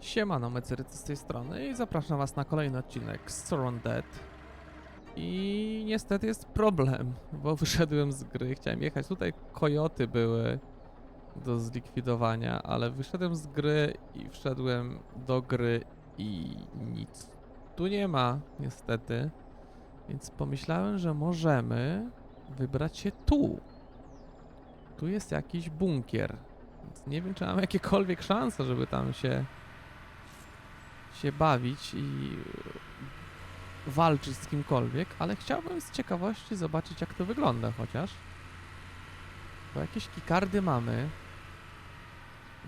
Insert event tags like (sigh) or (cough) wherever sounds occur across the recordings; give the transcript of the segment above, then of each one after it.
Siemano, Mecyrycy z tej strony i zapraszam was na kolejny odcinek z Surround Dead. I niestety jest problem, bo (laughs) wyszedłem z gry, chciałem jechać, tutaj kojoty były do zlikwidowania, ale wyszedłem z gry i wszedłem do gry i nic tu nie ma, niestety. Więc pomyślałem, że możemy wybrać się tu. Tu jest jakiś bunkier. Więc nie wiem, czy mam jakiekolwiek szanse, żeby tam się się bawić i e, walczyć z kimkolwiek, ale chciałbym z ciekawości zobaczyć, jak to wygląda chociaż. Bo jakieś kikardy mamy.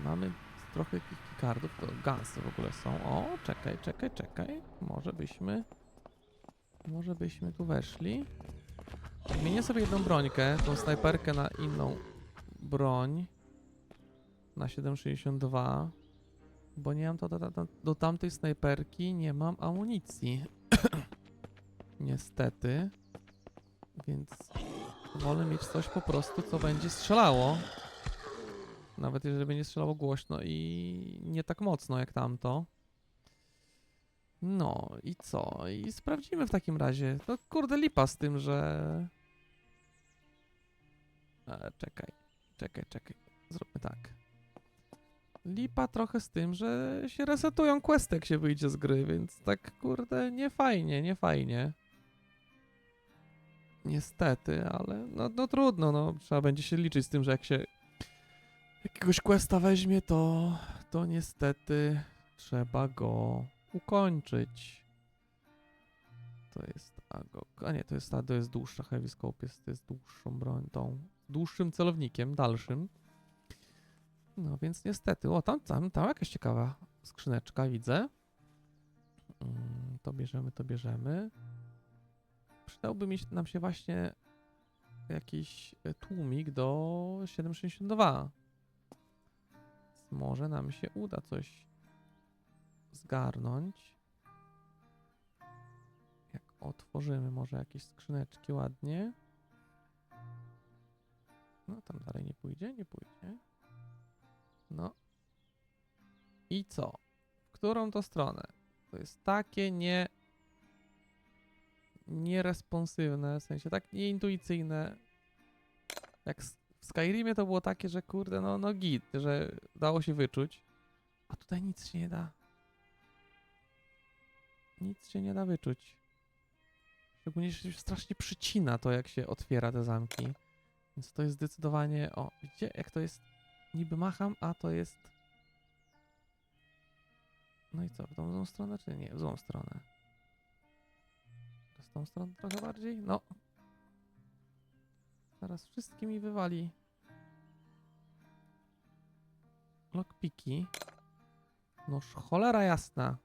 Mamy trochę kikardów, to gansy w ogóle są. O, czekaj, czekaj, czekaj. Może byśmy... Może byśmy tu weszli. Zmienię sobie jedną brońkę, tą snajperkę na inną broń. Na 7,62. Bo nie mam to do, do, do tamtej snajperki, nie mam amunicji. (coughs) Niestety. Więc wolę mieć coś po prostu, co będzie strzelało. Nawet jeżeli będzie strzelało głośno i nie tak mocno jak tamto. No i co? I sprawdzimy w takim razie. No kurde lipa z tym, że... E, czekaj, czekaj, czekaj. Zróbmy tak. Lipa trochę z tym, że się resetują questy, jak się wyjdzie z gry, więc tak kurde nie fajnie, nie fajnie. Niestety, ale no, no trudno, no trzeba będzie się liczyć z tym, że jak się jakiegoś questa weźmie, to, to niestety trzeba go ukończyć. To jest Agok. A nie, to jest to jest dłuższa Heavy Scope, jest, jest dłuższą broń, tą dłuższym celownikiem, dalszym. No więc niestety, o tam, tam, tam jakaś ciekawa skrzyneczka widzę. Mm, to bierzemy, to bierzemy. Przydałby mi nam się właśnie jakiś e, tłumik do 7,62. Więc Może nam się uda coś zgarnąć. Jak otworzymy może jakieś skrzyneczki ładnie. No tam dalej nie pójdzie, nie pójdzie. No. I co? W którą to stronę? To jest takie nie... nieresponsywne, w sensie tak nieintuicyjne. Jak w Skyrimie to było takie, że kurde, no, no git, że dało się wyczuć. A tutaj nic się nie da. Nic się nie da wyczuć. Szczególnie, się strasznie przycina to, jak się otwiera te zamki. Więc to jest zdecydowanie... O, widzicie, jak to jest niby macham, a to jest... No i co, w tą złą stronę, czy nie? W złą stronę. Z tą stronę trochę bardziej? No. Zaraz wszystkie mi wywali. Lockpiki. Noż cholera jasna.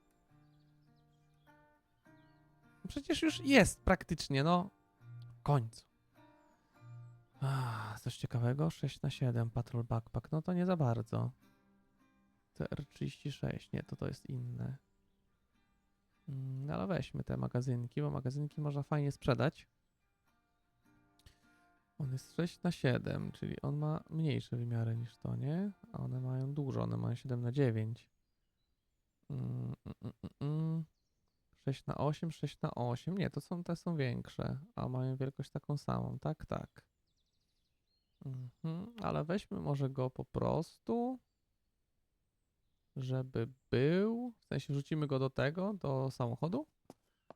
Przecież już jest praktycznie, no. W końcu. Ah, coś ciekawego? 6 na 7 Patrol Backpack. No to nie za bardzo. TR36. Nie, to to jest inne. Mm, ale weźmy te magazynki, bo magazynki można fajnie sprzedać. On jest 6 na 7, czyli on ma mniejsze wymiary niż to, nie? A one mają dużo, one mają 7 na 9. Mm, mm, mm, mm, mm. 6 na 8, 6 na 8. Nie, to są te są większe, a mają wielkość taką samą. Tak, tak. Mhm, ale weźmy może go po prostu, żeby był. W sensie wrzucimy go do tego, do samochodu.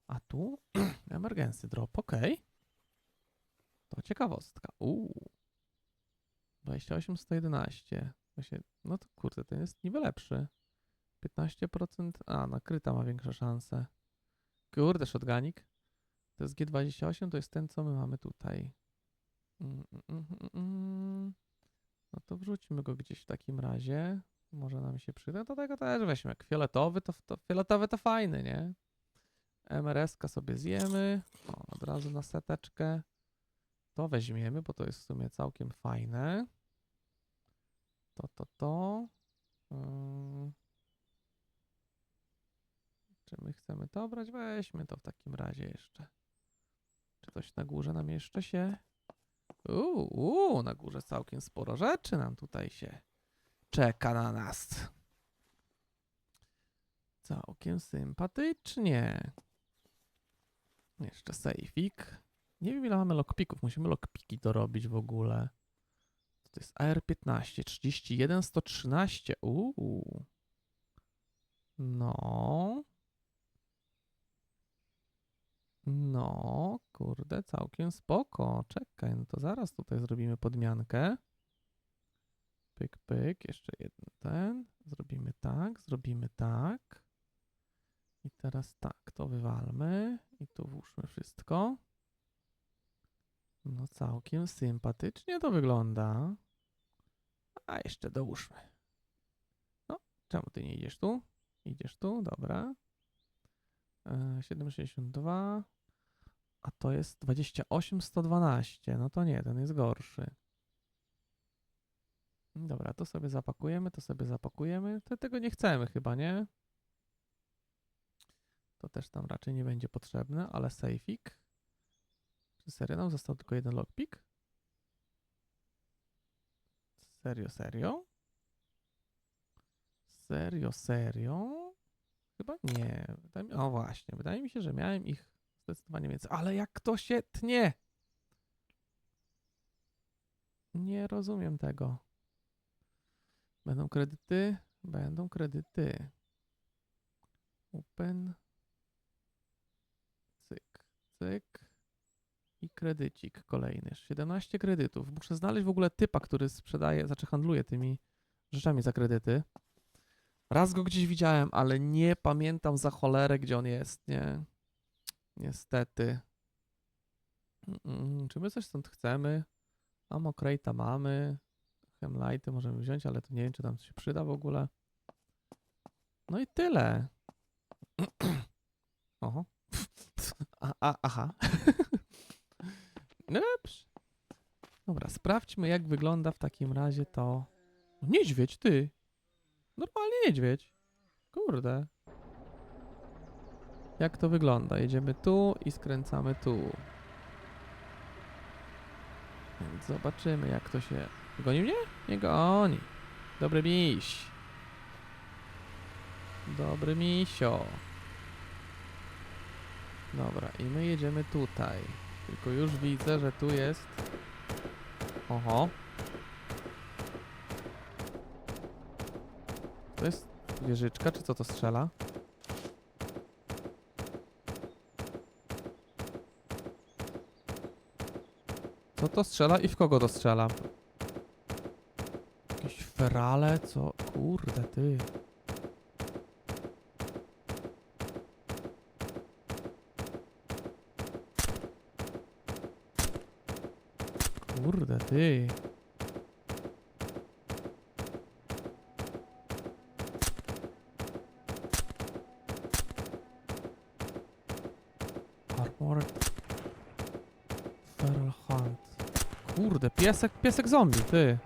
A tu (clears throat) emergency drop, ok. To ciekawostka. Uuu. 28, 111. Właśnie, no to kurde, ten jest niby lepszy. 15%. A, nakryta ma większe szanse. Kurde, shotgunik. To jest G28, to jest ten, co my mamy tutaj. Mm, mm, mm. No to wrzućmy go gdzieś w takim razie. Może nam się przyda. Do tego też weźmy. Jak fioletowy, to, to fioletowy to fajny, nie? MRS-ka sobie zjemy. O, od razu na seteczkę. To weźmiemy, bo to jest w sumie całkiem fajne. To, to, to. Ym. Czy my chcemy to brać? Weźmy to w takim razie jeszcze. Czy coś na górze nam jeszcze się... Uuu, uu, na górze całkiem sporo rzeczy nam tutaj się czeka na nas. Całkiem sympatycznie. Jeszcze sejfik. Nie wiem ile mamy lockpików. Musimy lockpiki dorobić w ogóle. To jest AR-15, 31, 113. Uuu. No. No, kurde, całkiem spoko. Czekaj, no to zaraz tutaj zrobimy podmiankę. Pyk, pyk, jeszcze jeden ten. Zrobimy tak, zrobimy tak. I teraz tak, to wywalmy i tu włóżmy wszystko. No całkiem sympatycznie to wygląda. A jeszcze dołóżmy. No, czemu ty nie idziesz tu? Idziesz tu, dobra. E, 7,62. A to jest 28,112. No to nie, ten jest gorszy. Dobra, to sobie zapakujemy, to sobie zapakujemy. To tego nie chcemy chyba, nie? To też tam raczej nie będzie potrzebne, ale sejfik. Czy serio nam został tylko jeden lockpick? Serio, serio? Serio, serio? Chyba nie. O właśnie, wydaje mi się, że miałem ich zdecydowanie więcej. Ale jak to się tnie? Nie rozumiem tego. Będą kredyty? Będą kredyty. Open. Cyk, cyk. I kredycik kolejny. 17 kredytów. Muszę znaleźć w ogóle typa, który sprzedaje, znaczy handluje tymi rzeczami za kredyty. Raz go gdzieś widziałem, ale nie pamiętam za cholerę, gdzie on jest, nie? Niestety. Mm, Czy my coś stąd chcemy? Amokrate'a mamy. Hemlighty możemy wziąć, ale to nie wiem, czy tam się przyda w ogóle. No i tyle. (clears throat) Oho. (clears throat) A, a, aha. (laughs) Dobrze. Dobra, sprawdźmy, jak wygląda w takim razie to. Niedźwiedź, ty. Normalnie niedźwiedź. Kurde. Jak to wygląda? Jedziemy tu i skręcamy tu. Więc zobaczymy, jak to się. Goni mnie? Nie goni. Dobry miś. Dobry misio. Dobra, i my jedziemy tutaj. Tylko już widzę, że tu jest. Oho. To jest wieżyczka, czy co to strzela? Co to strzela i w kogo to strzela? Jakieś ferale? Co? Kurde, ty. Kurde, ty. Piesek, piesek zombie, ty.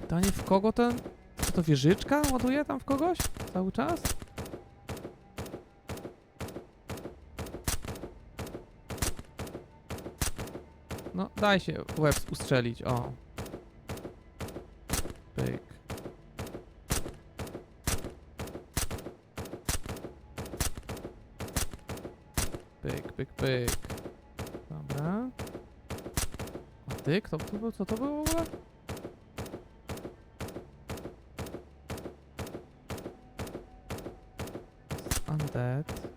Pytanie w kogo ten... Czy to wieżyczka ładuje tam w kogoś? Cały czas? No, daj się łeb ustrzelić, o. Pyk. Pyk. Dobra. A ty? Kto to był? Co to było w ogóle? Undead.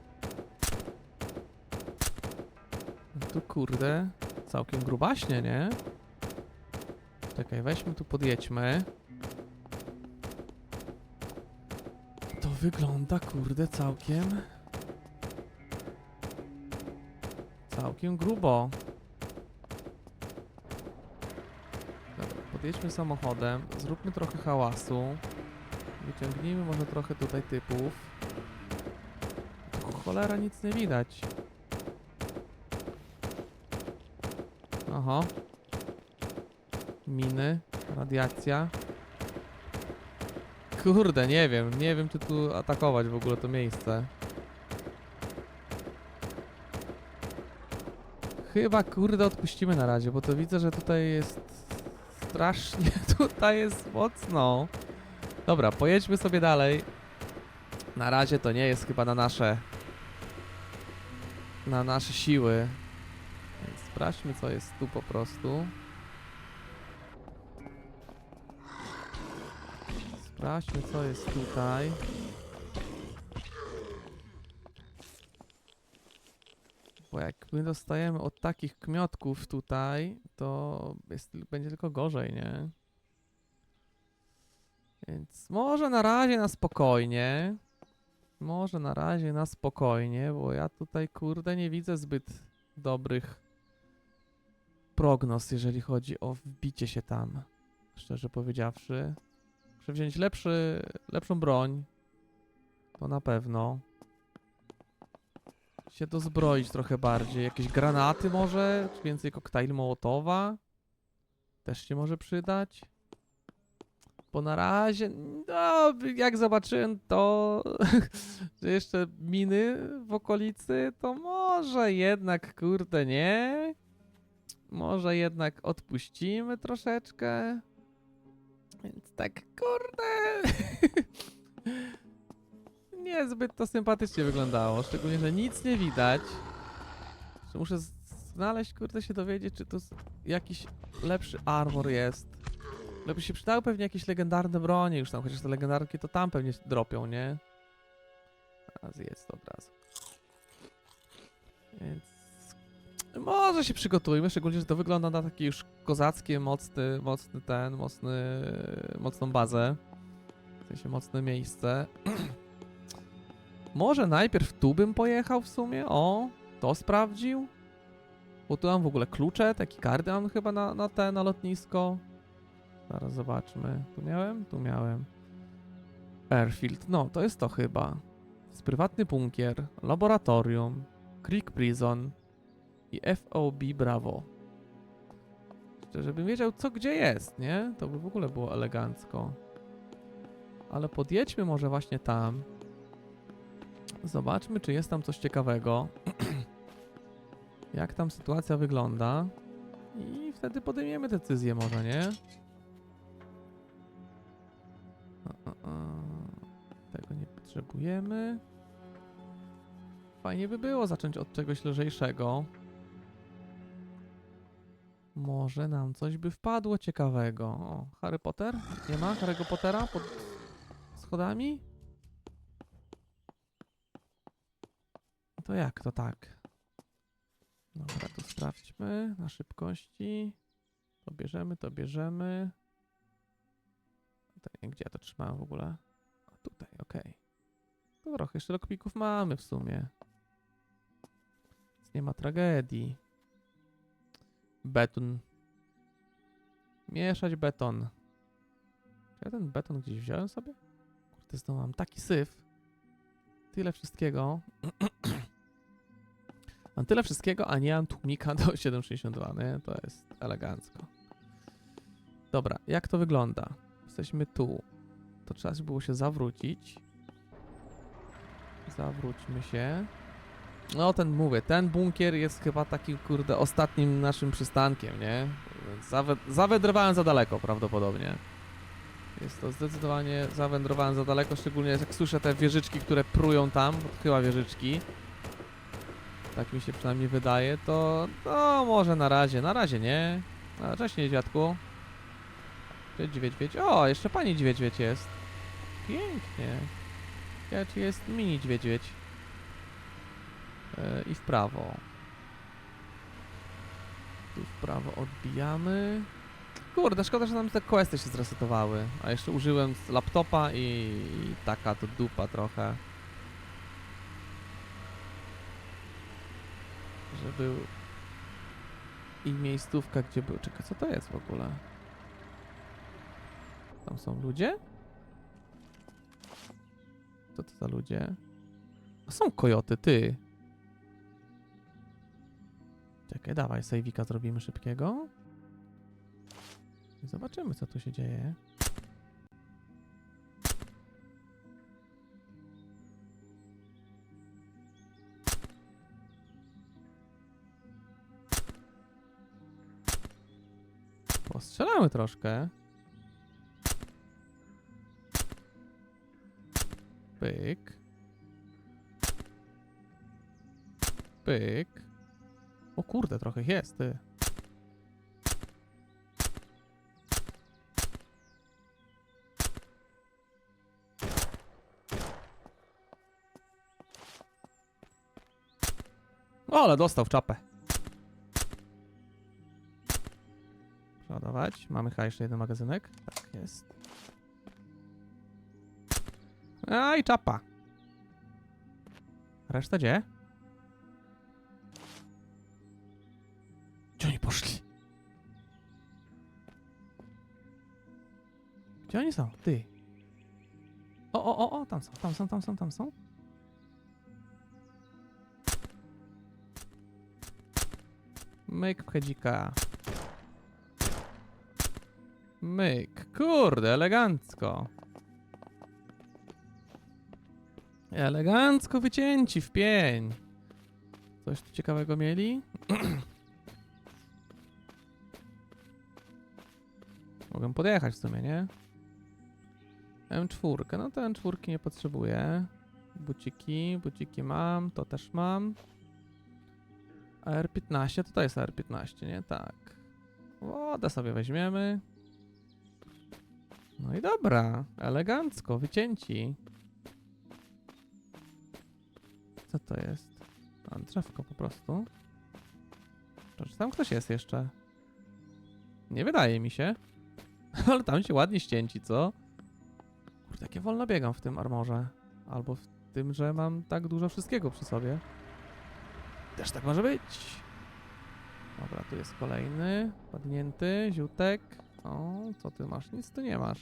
Tu kurde, całkiem grubaśnie, nie? Czekaj, weźmy tu, podjedźmy. To wygląda, kurde, całkiem... Całkiem grubo. Dobra, podjedźmy samochodem, zróbmy trochę hałasu. Wyciągnijmy może trochę tutaj typów. Cholera, nic nie widać. Oho. Miny, radiacja. Kurde, nie wiem, nie wiem czy tu atakować w ogóle to miejsce. Chyba kurde odpuścimy na razie, bo to widzę, że tutaj jest strasznie (laughs) tutaj jest mocno. Dobra, pojedźmy sobie dalej. Na razie to nie jest chyba na nasze... Na nasze siły. Więc sprawdźmy co jest tu po prostu. Sprawdźmy co jest tutaj. Bo jak my dostajemy od takich kmiotków tutaj, to jest, będzie tylko gorzej, nie? Więc może na razie na spokojnie. Może na razie na spokojnie, bo ja tutaj kurde nie widzę zbyt dobrych prognoz, jeżeli chodzi o wbicie się tam. Szczerze powiedziawszy. Muszę wziąć lepszy, lepszą broń. To na pewno. Się dozbroić trochę bardziej. Jakieś granaty może? Więcej koktajl Mołotowa? Też się może przydać. Bo na razie, no, jak zobaczyłem to, (laughs) że jeszcze miny w okolicy, to może jednak, kurde, nie? Może jednak odpuścimy troszeczkę. Więc tak, kurde. (laughs) Niezbyt to sympatycznie wyglądało. Szczególnie, że nic nie widać. Muszę znaleźć, kurde, się dowiedzieć, czy tu jakiś lepszy armor jest. Lepiej się przydały pewnie jakieś legendarne bronie już tam, chociaż te legendarki to tam pewnie dropią, nie? Raz jest od razu. Więc może się przygotujmy, szczególnie, że to wygląda na takie już kozackie, mocny, mocny ten, mocny, mocną bazę. W sensie mocne miejsce. (clears throat) Może najpierw tu bym pojechał w sumie, o, to sprawdził. Bo tu mam w ogóle klucze, taki kardy mam chyba na, na te, na lotnisko. Zaraz zobaczmy. Tu miałem? Tu miałem. Airfield, no to jest to chyba. Jest prywatny bunkier, laboratorium, Creek Prison i FOB Bravo. Żebym wiedział co gdzie jest, nie? To by w ogóle było elegancko. Ale podjedźmy może właśnie tam. Zobaczmy, czy jest tam coś ciekawego. Jak tam sytuacja wygląda. I wtedy podejmiemy decyzję może, nie? Tego nie potrzebujemy. Fajnie by było zacząć od czegoś lżejszego. Może nam coś by wpadło ciekawego. O, Harry Potter? Nie ma Harry'ego Pottera pod schodami? To jak to tak? Dobra, to sprawdźmy na szybkości. To bierzemy, to bierzemy. Gdzie ja to trzymałem w ogóle? Tutaj, okej. To trochę jeszcze lokpików mamy w sumie. Więc nie ma tragedii. Beton. Mieszać beton. Czy ja ten beton gdzieś wziąłem sobie? Kurde, znowu mam taki syf. Tyle wszystkiego. (clears throat) mam tyle wszystkiego, a nie mam tłumika do (laughs) 7,62, nie? To jest elegancko. Dobra, jak to wygląda? Jesteśmy tu. To trzeba było się zawrócić. Zawróćmy się. No, ten mówię, ten bunkier jest chyba takim, kurde, ostatnim naszym przystankiem, nie? Zawędrowałem za daleko prawdopodobnie. Jest to zdecydowanie zawędrowałem za daleko, szczególnie jak słyszę te wieżyczki, które prują tam, chyba wieżyczki. Tak mi się przynajmniej wydaje, to no może na razie, na razie nie. A, cześć niedźwiadku. Cześć niedźwiedź. O, jeszcze pani niedźwiedź jest. Pięknie. Ja, czy jest mini niedźwiedź. E, I w prawo. Tu w prawo odbijamy. Kurde, szkoda, że nam te questy się zresetowały. A jeszcze użyłem laptopa i, i taka to dupa trochę. Że był i miejscówka, gdzie był. Czekaj, co to jest w ogóle? Tam są ludzie? Co to za ludzie? A są kojoty, ty. Czekaj, dawaj, sejwika zrobimy szybkiego. I zobaczymy, co tu się dzieje. Postrzelamy troszkę. Pyk. Pyk. O kurde, trochę jest, ty. Ale dostał w czapę. Przeładować. Mamy chyba jeszcze jeden magazynek. Tak jest. A i czapa. Reszta gdzie? Gdzie oni poszli? Gdzie oni są? Ty. O, o, o, o, tam są, tam są, tam są, tam są. Myk pchedzika. Myk. Kurde, elegancko. Elegancko wycięci w pień. Coś tu ciekawego mieli? (clears throat) Mogę podjechać w sumie, nie? M4, no to M4 nie potrzebuję. Buciki, buciki mam, to też mam. A R15 to to jest R15, nie? Tak. Wodę sobie weźmiemy. No i dobra, elegancko, wycięci. Co to jest? A, drzewko po prostu. Czy tam ktoś jest jeszcze? Nie wydaje mi się. (laughs) Ale tam się ładnie ścięci, co? Kurde, jakie wolno biegam w tym armorze. Albo w tym, że mam tak dużo wszystkiego przy sobie. Też tak może być. Dobra, tu jest kolejny. Padnięty, ziutek. O, co ty masz? Nic tu nie masz.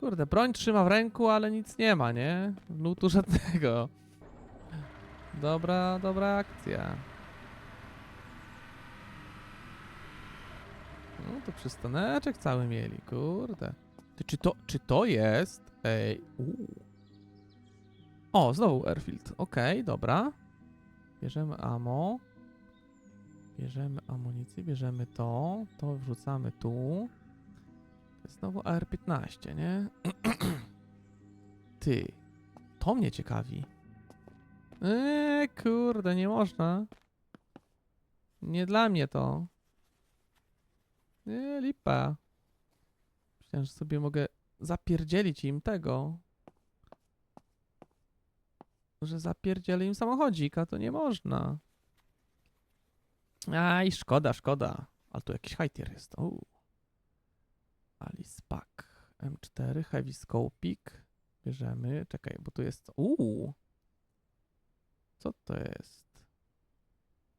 Kurde, broń trzyma w ręku, ale nic nie ma, nie? Lutu żadnego. Dobra, dobra akcja. No to przystaneczek cały mieli, kurde. Ty, czy to, czy to jest? Ej, uu. O, znowu airfield. Okej, dobra. Bierzemy ammo. Bierzemy amunicję, bierzemy to. To wrzucamy tu. Znowu AR-15, nie? (clears throat) Ty. To mnie ciekawi. Eee, kurde, nie można. Nie dla mnie to. Nie, lipa. Myślałem, że sobie mogę zapierdzielić im tego. Że zapierdzielę im samochodzik, a to nie można. Aj, szkoda, szkoda. Ale tu jakiś hajtier jest. Uuu. Alice Pack. M4, Heavy Scopik. Bierzemy. Czekaj, bo tu jest... Uuu. Co to jest?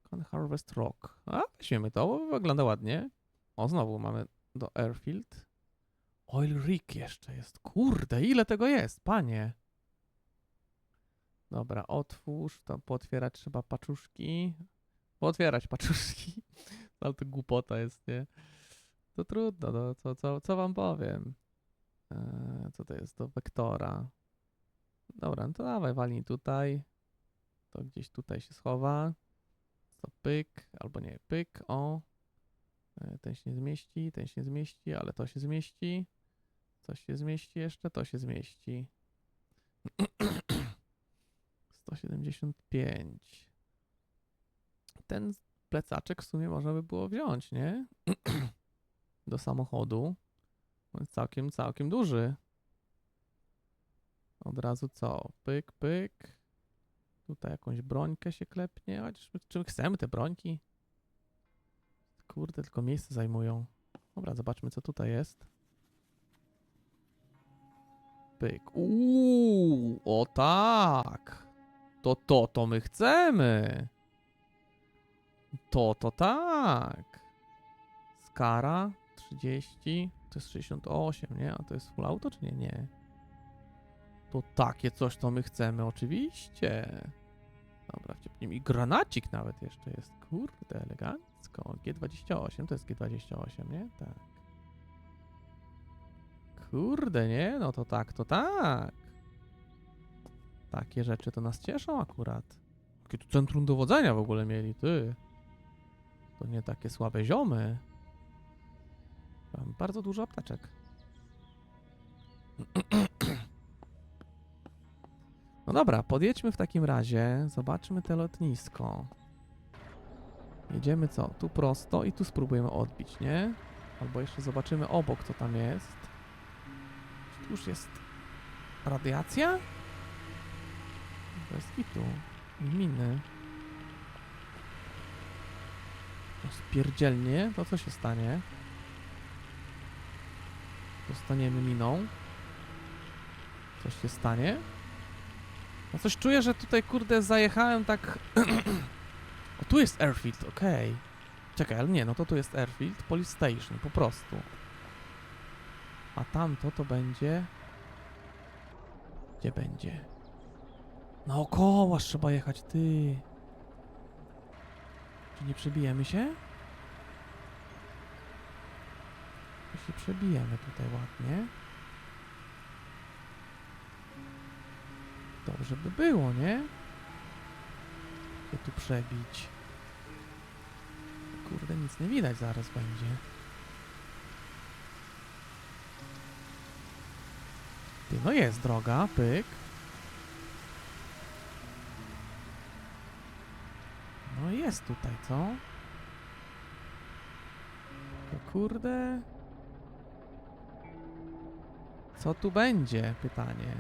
Con Harvest Rock. A, weźmiemy to, bo wygląda ładnie. O, znowu mamy do Airfield. Oil Rig jeszcze jest. Kurde, ile tego jest, panie. Dobra, otwórz, to pootwierać trzeba paczuszki. Pootwierać paczuszki. (laughs) Ale to głupota jest, nie? To trudno, no, co, co, co wam powiem? Eee, co to jest? Do wektora. Dobra, no to dawaj, walnij tutaj. To gdzieś tutaj się schowa. To pyk, albo nie, pyk, o. E, Ten się nie zmieści, ten się nie zmieści, ale to się zmieści. Coś się zmieści jeszcze, to się zmieści. (clears throat) 175. Ten plecaczek w sumie można by było wziąć, nie? (clears throat) Do samochodu. On jest całkiem, całkiem duży. Od razu co? Pyk, pyk. Tutaj jakąś brońkę się klepnie. Chociaż my, czy my chcemy te brońki? Kurde, tylko miejsce zajmują. Dobra, zobaczmy co tutaj jest. Pyk. Uuu, o tak. To to, to my chcemy. To, to tak. Skara 30, to jest 68, nie? A to jest full auto, czy nie? Nie. To takie coś, to my chcemy, oczywiście. Dobra, wciepnijmy. I granacik nawet jeszcze jest. Kurde, elegancko. G28, to jest G28, nie? Tak. Kurde, nie? No to tak, to tak. Takie rzeczy to nas cieszą akurat. Jakie tu centrum dowodzenia w ogóle mieli, ty. To nie takie słabe ziomy. Mam bardzo dużo apteczek. (clears throat) No dobra, podjedźmy w takim razie, zobaczmy te lotnisko. Jedziemy co? Tu prosto i tu spróbujemy odbić, nie? Albo jeszcze zobaczymy obok, co tam jest. Czy tu już jest radiacja? Bez kitu. I miny. Spierdzielnie, to co się stanie? Dostaniemy miną. Coś się stanie? No coś czuję, że tutaj kurde zajechałem tak... (clears throat) o, tu jest airfield, okej. Czekaj, ale nie, no to tu jest airfield, police station, po prostu. A tamto to będzie... Gdzie będzie? Naokoło trzeba jechać, ty. Czy nie przebijemy się? To się przebijemy tutaj ładnie. Dobrze by było, nie? Się tu przebić. Kurde, nic nie widać zaraz będzie. Ty, no jest droga, pyk. No jest tutaj, co? Kurde... Co tu będzie? Pytanie.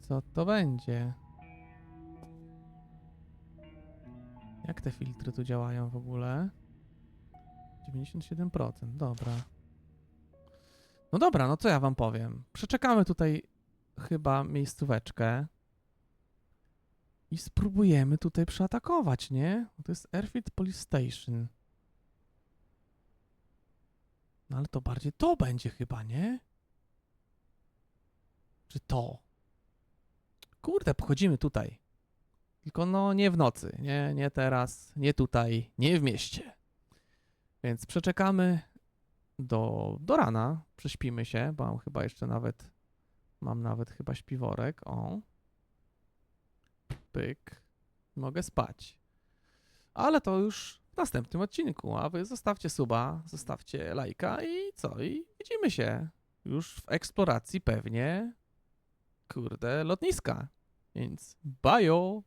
Co to będzie? Jak te filtry tu działają w ogóle? 97%, dobra. No dobra, no co ja wam powiem? Przeczekamy tutaj chyba miejscóweczkę i spróbujemy tutaj przeatakować, nie? To jest Airfield Police Station. No ale to bardziej to będzie chyba, nie? Czy to? Kurde, pochodzimy tutaj. Tylko no nie w nocy, nie, nie teraz, nie tutaj, nie w mieście. Więc przeczekamy do, do rana, prześpimy się, bo mam chyba jeszcze nawet, mam nawet chyba śpiworek, o. Pyk. Mogę spać. Ale to już w następnym odcinku, a wy zostawcie suba, zostawcie lajka i co? I widzimy się już w eksploracji pewnie, kurde, lotniska. Więc bajo!